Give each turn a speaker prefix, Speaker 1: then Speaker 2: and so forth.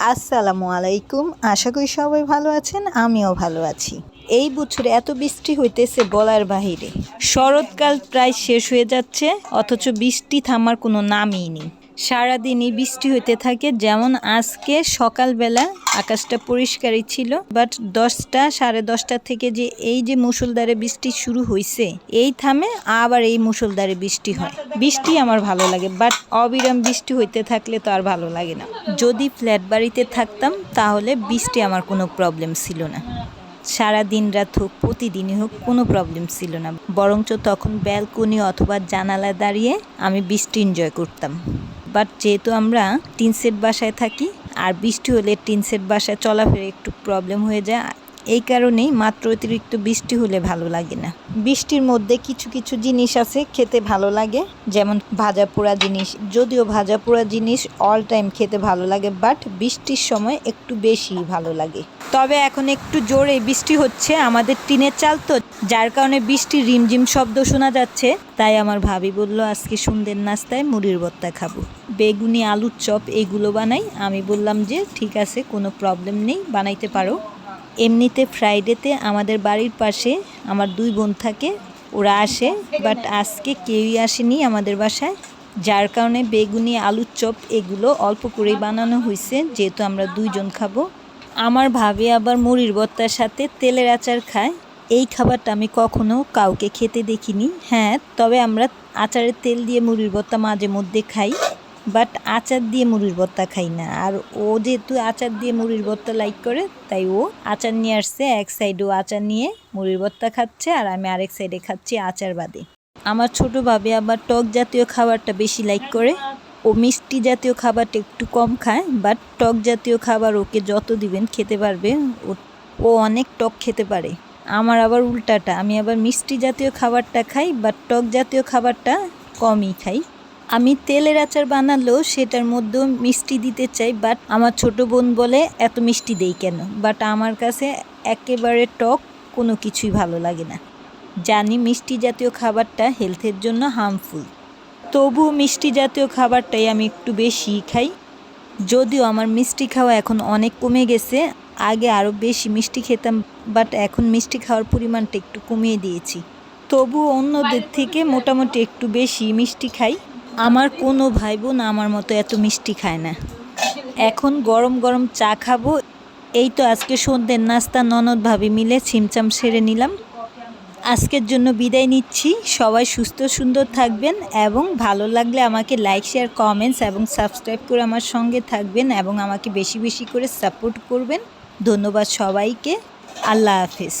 Speaker 1: আসসালামু আলাইকুম। আশা করি সবাই ভালো আছেন, আমিও ভালো আছি। এই বছরে এত বৃষ্টি হইতেছে বলার বাহিরে। শরৎকাল প্রায় শেষ হয়ে যাচ্ছে, অথচ বৃষ্টি থামার কোনো নামই নেই। সারাদিনই বৃষ্টি হইতে থাকে, যেমন আজকে সকালবেলা আকাশটা পরিষ্কারই ছিল বাট দশটা, সাড়ে দশটা থেকে যে এই যে মুসলধারে বৃষ্টি শুরু হয়েছে এই থামে আবার এই মুসলধারে বৃষ্টি হয়। বৃষ্টি আমার ভালো লাগে বাট অবিরাম বৃষ্টি হইতে থাকলে তো আর ভালো লাগে না। যদি ফ্ল্যাট বাড়িতে থাকতাম, তাহলে বৃষ্টি আমার কোনো প্রবলেম ছিল না। সারা দিন রাত হোক, প্রতিদিনই হোক, কোনো প্রবলেম ছিল না। বরঞ্চ তখন ব্যালকনি অথবা জানালা দাঁড়িয়ে আমি বৃষ্টি এনজয় করতাম। বাট যেহেতু আমরা টিন সেট বাসায় থাকি, আর বৃষ্টি হলে টিন সেট বাসায় চলাফেরা একটু প্রবলেম হয়ে যায়। এই কারণেই মাত্র অতিরিক্ত বৃষ্টি হলে ভালো লাগে না। বৃষ্টির মধ্যে কিছু কিছু জিনিস আছে খেতে ভালো লাগে, যেমন ভাজা পোড়া জিনিস। যদিও ভাজা পোড়া জিনিস অল টাইম খেতে ভালো লাগে বাট বৃষ্টির সময় একটু বেশি ভালো লাগে। তবে এখন একটু জোরে বৃষ্টি হচ্ছে আমাদের টিনের চাল তো, যার কারণে বৃষ্টির রিমঝিম শব্দ শোনা যাচ্ছে। তাই আমার ভাবি বলল, আজকে সন্ধ্যের নাস্তায় মুড়ির ভর্তা খাব। বেগুনি, আলুর চপ, এগুলো বানাই। আমি বললাম যে, ঠিক আছে, কোনো প্রবলেম নেই, বানাইতে পারো। এমনিতে ফ্রাইডেতে আমাদের বাড়ির পাশে আমার দুই বোন থাকে, ওরা আসে, বাট আজকে কেউই আসেনি আমাদের বাসায়। যার কারণে বেগুনি আলুর চপ এগুলো অল্প করেই বানানো হয়েছে যেহেতু আমরা দুইজন খাব। আমার ভাবি আবার মুড়ির বত্তার সাথে তেলের আচার খায়। এই খাবারটা আমি কখনো কাউকে খেতে দেখিনি। হ্যাঁ তবে আমরা আচারের তেল দিয়ে মুড়ির বত্তা মাঝে মধ্যে খাই। বাট আচার দিয়ে মুড়ির ভর্তা খাই না। আর ও যেহেতু আচার দিয়ে মুড়ির ভর্তা লাইক করে, তাই ও আচার নিয়ে আসছে, এক সাইডে ও আচার নিয়ে মুড়ির ভর্তা খাচ্ছে আর আমি আরেক সাইডে খাচ্ছি আচার বাদে। আমার ছোট ভাবে আবার টক জাতীয় খাবারটা বেশি লাইক করে। ও মিষ্টি জাতীয় খাবারটা একটু কম খায় বাট টক জাতীয় খাবার ওকে যত দিবেন খেতে পারবে। ও অনেক টক খেতে পারে। আমার আবার উল্টাটা, আমি আবার মিষ্টি জাতীয় খাবারটা খাই বাট টক জাতীয় খাবারটা কমই খাই। আমি তেলের আচার বানালেও সেটার মধ্যেও মিষ্টি দিতে চাই বাট আমার ছোট বোন বলে এত মিষ্টি দেই কেন? বাট আমার কাছে একেবারে টক কোনো কিছুই ভালো লাগে না। জানি মিষ্টি জাতীয় খাবারটা হেলথের জন্য হার্মফুল তবুও মিষ্টি জাতীয় খাবারটাই আমি একটু বেশি খাই। যদিও আমার মিষ্টি খাওয়া এখন অনেক কমে গেছে, আগে আরও বেশি মিষ্টি খেতাম বাট এখন মিষ্টি খাওয়ার পরিমাণটা একটু কমিয়ে দিয়েছি। তবু অন্যদের থেকে মোটামুটি একটু বেশি মিষ্টি খাই। আমার কোনো ভাই বোন আমার মতো এত মিষ্টি খায় না। এখন গরম গরম চা খাব। এই তো আজকে সন্ধ্যের নাস্তা ননদ ভাবি মিলে ছিমচাম সেরে নিলাম। আজকের জন্য বিদায় নিচ্ছি। সবাই সুস্থ সুন্দর থাকবেন এবং ভালো লাগলে আমাকে লাইক শেয়ার কমেন্টস এবং সাবস্ক্রাইব করে আমার সঙ্গে থাকবেন এবং আমাকে বেশি বেশি করে সাপোর্ট করবেন। ধন্যবাদ সবাইকে। আল্লাহ হাফেজ।